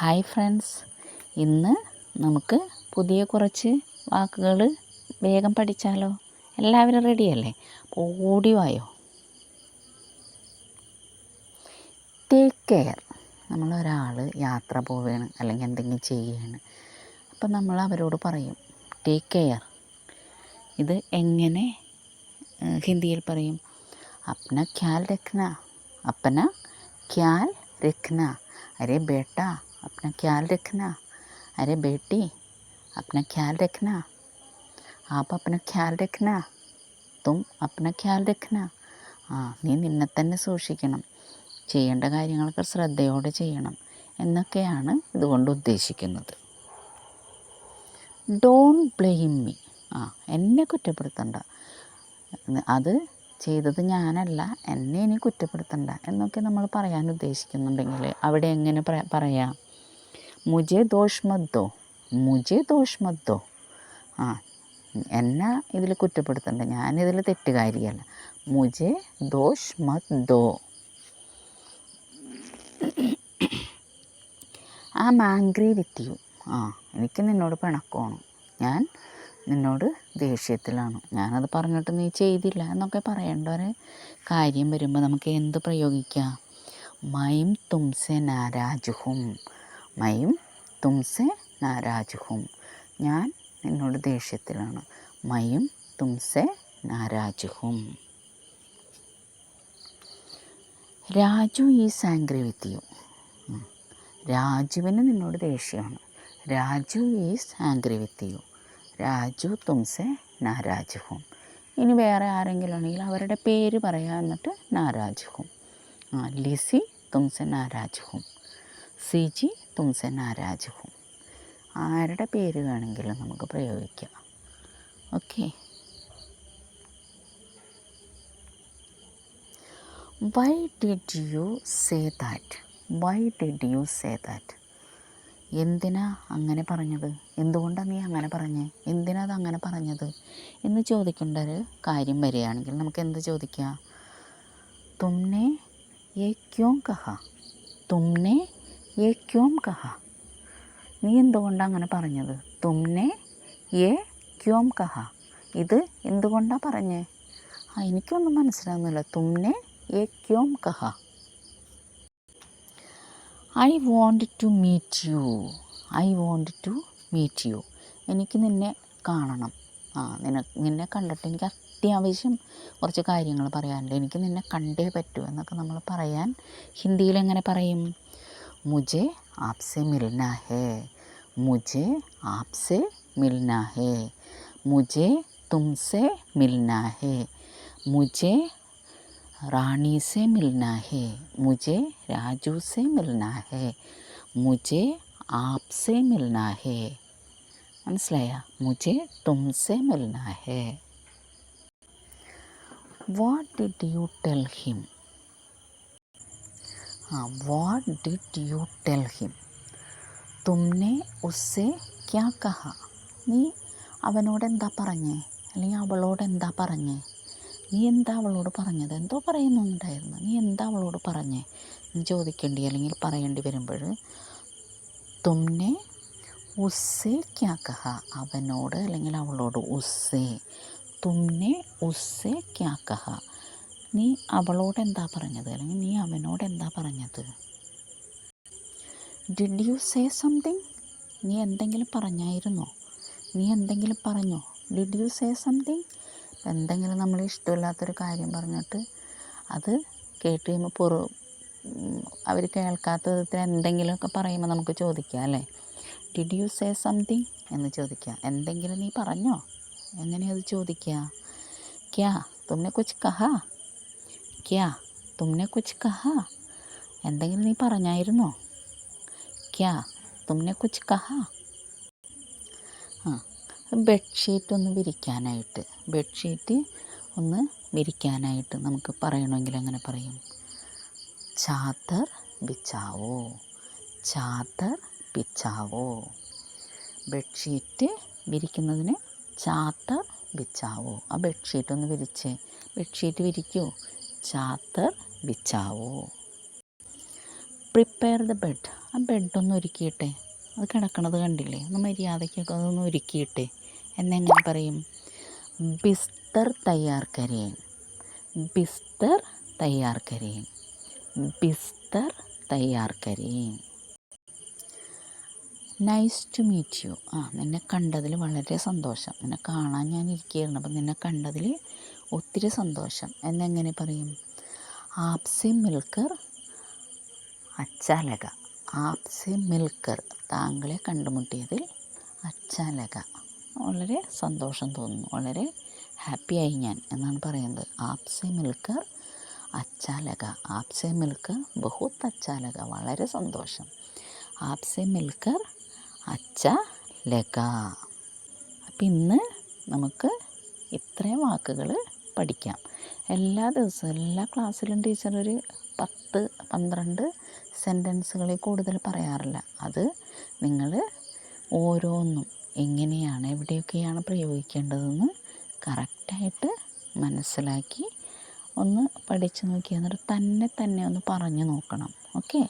Hi friends ഇന്ന് നമുക്ക് പുതിയ കുറച്ച് വാക്കുകൾ വേഗം പഠിച്ചാലോ? എല്ലാവരും റെഡിയല്ലേ ഓടി വായോ ടേക്ക് കെയർ നമ്മളൊരാൾ യാത്ര പോവുകയാണ് അല്ലെങ്കിൽ എന്തെങ്കിലും ചെയ്യുകയാണ്. അപ്പം നമ്മൾ അവരോട് പറയും ടേക്ക് കെയർ ഇത് എങ്ങനെ ഹിന്ദിയിൽ പറയും? അപ്ന ഖ്യാൽ രഖ്ന. അപ്പന ഖ്യാൽ രഖ്ന. അരെ ബേട്ട അപ്ന ख्याल रखना। अरे बेटी अपना ख्याल रखना। आप अपना ख्याल रखना। തും अपना ഖ്യാൽ രഖ്ന ആ നീ നിന്നെ തന്നെ സൂക്ഷിക്കണം. ചെയ്യേണ്ട കാര്യങ്ങളൊക്കെ ശ്രദ്ധയോടെ ചെയ്യണം എന്നൊക്കെയാണ് ഇതുകൊണ്ട് ഉദ്ദേശിക്കുന്നത്. ഡോൺ ബ്ലെയിം മീ ആ എന്നെ കുറ്റപ്പെടുത്തണ്ട. അത് ചെയ്തത് ഞാനല്ല എന്നെ ഇനി കുറ്റപ്പെടുത്തണ്ട എന്നൊക്കെ നമ്മൾ പറയാൻ ഉദ്ദേശിക്കുന്നുണ്ടെങ്കിൽ അവിടെ എങ്ങനെ പറ- പറയാം? മുജെ ദോഷ് മത് ദോ മുജെ ദോഷ് മത് ദോ ആ എന്നെ ഇതിൽ കുറ്റപ്പെടുത്തണ്ട? ഞാനിതിൽ തെറ്റുകാരിയല്ല. മുജെ ദോഷ് മത് ദോ I am angry with you ആ എനിക്ക് നിന്നോട് പിണക്കമാണ് ഞാൻ നിന്നോട് ദേഷ്യത്തിലാണ്. ഞാനത് പറഞ്ഞിട്ട് നീ ചെയ്തില്ല എന്നൊക്കെ പറയേണ്ട കാര്യം വരുമ്പോൾ നമുക്ക് എന്ത് പ്രയോഗിക്കാം? മൈം തുംസെ നാരാജുഹും. മൈം തുംസെ നാരാജുഹും. ഞാൻ നിന്നോട് ദേഷ്യത്തിലാണ്. മയും തുംസെ നാരാജുഹും. Raju is angry with you രാജുവിന് നിന്നോട് ദേഷ്യമാണ്. Raju is angry with you Raju തുംസെ നാരാജ് ഹും ഇനി വേറെ ആരെങ്കിലും ആണെങ്കിൽ അവരുടെ പേര് പറയാം എന്നിട്ട് നാരാജ് ഹും ആ ലിസി തുംസെ നാരാജ് ഹും സിജി തുംസൻ നാരാജ് ഹും ആരുടെ പേര് വേണമെങ്കിലും നമുക്ക് പ്രയോഗിക്കാം. Okay. Why did you say that why did you say that എന്തിനാ അങ്ങനെ പറഞ്ഞത്? എന്തുകൊണ്ടാണ് നീ അങ്ങനെ പറഞ്ഞത് എന്തിനാ അത് അങ്ങനെ പറഞ്ഞത്? എന്ന് ചോദിക്കേണ്ട ഒരു കാര്യം വരികയാണെങ്കിൽ നമുക്ക് എന്ത് ചോദിക്കാം? തുമ്നെ യെ ക്യോ കഹ? തുമ്നെ യേ ക്യോം കഹ. നീ എന്തുകൊണ്ടാണ് അങ്ങനെ പറഞ്ഞത്? തുമ്നെ യേ ക്യോം കഹ. ഇത് എന്തുകൊണ്ടാണ് പറഞ്ഞേ? ആ എനിക്കൊന്നും മനസ്സിലാകുന്നില്ല തുമ്നെ യേ ക്യോം കഹ. I want to meet you. I want to meet you. എനിക്ക് നിന്നെ കാണണം. ആ നിന നിന്നെ കണ്ടിട്ട് എനിക്ക് അത്യാവശ്യം കുറച്ച് കാര്യങ്ങൾ പറയാനുണ്ട്. എനിക്ക് നിന്നെ കണ്ടേ പറ്റൂ എന്നൊക്കെ നമ്മൾ പറയാൻ ഹിന്ദിയിൽ എങ്ങനെ പറയും? मुझे आपसे मिलना है। मुझे आपसे मिलना है। मुझे तुमसे मिलना है। मुझे रानी से मिलना है। मुझे राजू से मिलना है। मुझे आपसे मिलना है। മനസ്സിലായ मुझे तुमसे मिलना है। What did you tell him हाँ what did you tell him തുമ്നെ ഉസ്സെ ക്യാ കഹ നീ അവനോട് എന്താ പറഞ്ഞേ അല്ലെങ്കിൽ അവളോട് എന്താ പറഞ്ഞേ നീ എന്താ അവളോട് പറഞ്ഞത് എന്തോ പറയുന്നുണ്ടായിരുന്നു നീ എന്താ അവളോട് പറഞ്ഞേ എന്ന് ചോദിക്കേണ്ടി അല്ലെങ്കിൽ പറയേണ്ടി വരുമ്പോൾ തുമ്നെ ഉസ്സെ ക്യാ കഹ അവനോട് അല്ലെങ്കിൽ അവളോട് ഉസ്സെ തുമ്നെ ഉസ്സെ ക്യാ കഹ നീ അവളോട് എന്താ പറഞ്ഞത്? അല്ലെങ്കിൽ നീ അവനോട് എന്താ പറഞ്ഞത്? ഡിഡ് യു സേ സംതിങ് നീ എന്തെങ്കിലും പറഞ്ഞായിരുന്നോ? നീ എന്തെങ്കിലും പറഞ്ഞോ? ഡിഡ് യു സേ സംതിങ് എന്തെങ്കിലും നമ്മൾ ഇഷ്ടമില്ലാത്തൊരു കാര്യം പറഞ്ഞിട്ട് അത് കേട്ട് കഴിയുമ്പോൾ പുറ അവർ കേൾക്കാത്ത വിധത്തിൽ എന്തെങ്കിലുമൊക്കെ പറയുമ്പോൾ നമുക്ക് ചോദിക്കാം അല്ലേ? ഡിഡ് യു സേ സംതിങ് എന്ന് ചോദിക്കുക എന്തെങ്കിലും നീ പറഞ്ഞോ? എങ്ങനെയത് ചോദിക്കുക ക്യാ തുമ്നെ കുച്ച് കഹാ. ക്യാ തുമ്നെ കുച്ച് കഹ എന്തെങ്കിലും നീ പറഞ്ഞായിരുന്നോ? ക്യാ തുമ്നെ കുച്ച് കഹ ആ ബെഡ്ഷീറ്റ് ഒന്ന് വിരിക്കാനായിട്ട്. ബെഡ്ഷീറ്റ് ഒന്ന് വിരിക്കാനായിട്ട് നമുക്ക് പറയണമെങ്കിൽ അങ്ങനെ പറയും? ചാത്തർ ബിച്ചാവോ ചാത്തർ ബിച്ചാവോ ബെഡ്ഷീറ്റ് വിരിക്കുന്നതിന് ചാത്തർ ബിച്ചാവോ ആ ബെഡ്ഷീറ്റ് ഒന്ന് വിരിച്ച്. ബെഡ്ഷീറ്റ് വിരിക്കൂ. ചാദർ ബിച്ചാവോ പ്രിപ്പയർ ദ ബെഡ് ആ ബെഡൊന്ന് ഒരുക്കിയിട്ടെ. അത് കിടക്കണത് കണ്ടില്ലേ? ഒന്ന് മര്യാദയ്ക്കൊക്കെ അതൊന്ന് ഒരുക്കിയിട്ടെ. എന്നെങ്ങനെ പറയും? ബിസ്തർ തയ്യാർ ബിസ്തർ തയ്യാർ ബിസ്തർ തയ്യാർ നൈസ് ടു മീറ്റ് യു ആ നിന്നെ കണ്ടതിൽ വളരെ സന്തോഷം. നിന്നെ കാണാൻ ഞാൻ ഇരിക്കുകയായിരുന്നു. അപ്പം നിന്നെ കണ്ടതിൽ ഒത്തിരി സന്തോഷം. എന്നെങ്ങനെ പറയും? ആപ്സെ മിൽക്കർ അച്ചാലക. ആപ്സെ മിൽക്കർ. താങ്കളെ കണ്ടുമുട്ടിയതിൽ അച്ചാലക. വളരെ സന്തോഷം തോന്നുന്നു. വളരെ ഹാപ്പിയായി ഞാൻ എന്നാണ് പറയുന്നത്. ആപ്സെ മിൽക്കർ അച്ചാലക. ആപ്സെ മിൽക്കർ ബഹുത്ത് അച്ചാലക. വളരെ സന്തോഷം. ആപ്സെ മിൽക്കർ അച്ച ലക അപ്പം ഇന്ന് നമുക്ക് ഇത്രയും വാക്കുകൾ പഠിക്കാം. എല്ലാ ദിവസവും എല്ലാ ക്ലാസ്സിലും ടീച്ചർ ഒരു പത്ത് പന്ത്രണ്ട് സെന്റൻസുകളിൽ കൂടുതൽ പറയാറില്ല. അത് നിങ്ങൾ ഓരോന്നും എങ്ങനെയാണ് എവിടെയൊക്കെയാണ് പ്രയോഗിക്കേണ്ടതെന്ന് കറക്റ്റായിട്ട് മനസ്സിലാക്കി ഒന്ന് പഠിച്ചു നോക്കി എന്നിട്ട് തന്നെ തന്നെ ഒന്ന് പറഞ്ഞു നോക്കണം. ഓക്കെ?